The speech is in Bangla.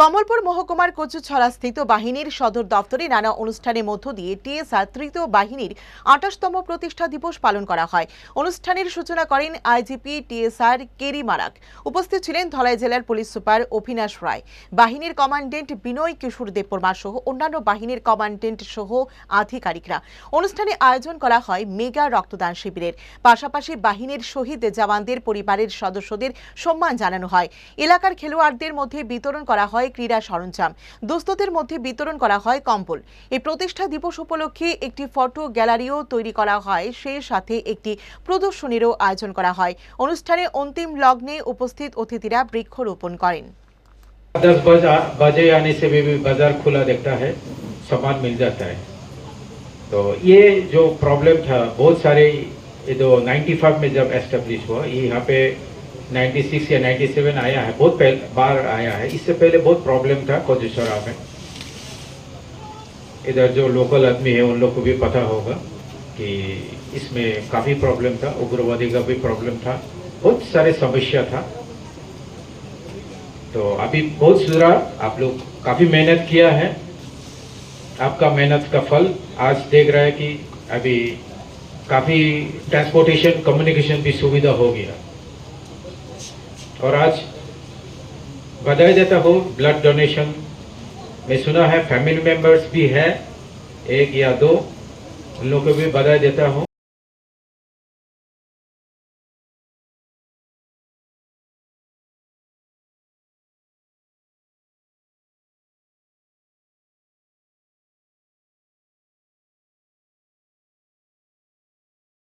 কমলপুর মহকুমার কচুছড়া স্থিত বাহিনীর সদর দফতরে নানা অনুষ্ঠানের মধ্য দিয়ে টিএসআর তৃতীয় বাহিনীর আঠাশতম প্রতিষ্ঠা দিবস পালন করা হয়। অনুষ্ঠানের সূচনা করেন আইজিপি টিএসআর কেরি মারাক। উপস্থিত ছিলেন ধলাই জেলার পুলিশ সুপার অভিনাশ রায়। বাহিনীর কমান্ডেন্ট বিনয় কিশোর দেববর্মা সহ অন্যান্য বাহিনীর কমান্ডেন্ট সহ আধিকারিকরা। অনুষ্ঠানে আয়োজন করা হয় মেগা রক্তদান শিবিরের। পাশাপাশি বাহিনীর শহীদ জওয়ানদের পরিবারের সদস্যদের সম্মান জানানো হয়। এলাকার খেলোয়াড়দের মধ্যে বিতরণ করা হয় ক্রীড়া সরঞ্জাম দুস্থদের মধ্যে বিতরণ করা হয় কম্বল এই প্রতিষ্ঠা দিবস উপলক্ষে একটি ফটো গ্যালারিও তৈরি করা হয় সেই সাথে একটি প্রদর্শনীরও আয়োজন করা হয় অনুষ্ঠানে অন্তিম লগ্নে উপস্থিত অতিথিরা বৃক্ষরোপণ করেন दस बजा बजे आने से भी, भी बाजार खुला देखता है सामान मिल जाता है तो ये जो प्रॉब्लम था बहुत सारे ये जो 95 में जब एस्टेब्लिश हुआ ये यहाँ पे 96 या 97 आया है, बहुत पहले, बार आया है। इससे पहले बहुत प्रॉब्लम था कोजुसरा में। इधर जो लोकल आदमी है, उन लोग को भी पता होगा कि इसमें काफ़ी प्रॉब्लम था, उग्रवादी का भी प्रॉब्लम था, बहुत सारे समस्या था। तो अभी बहुत सुधरा, आप लोग काफ़ी मेहनत किया है। आपका मेहनत का फल आज देख रहा है कि अभी काफ़ी ट्रांसपोर्टेशन कम्युनिकेशन भी सुविधा हो गया। और आज बधाई देता हूँ ब्लड डोनेशन मैं सुना है फैमिली मेंबर्स भी है, एक या दो, उन लोगों को भी बधाई देता हूँ।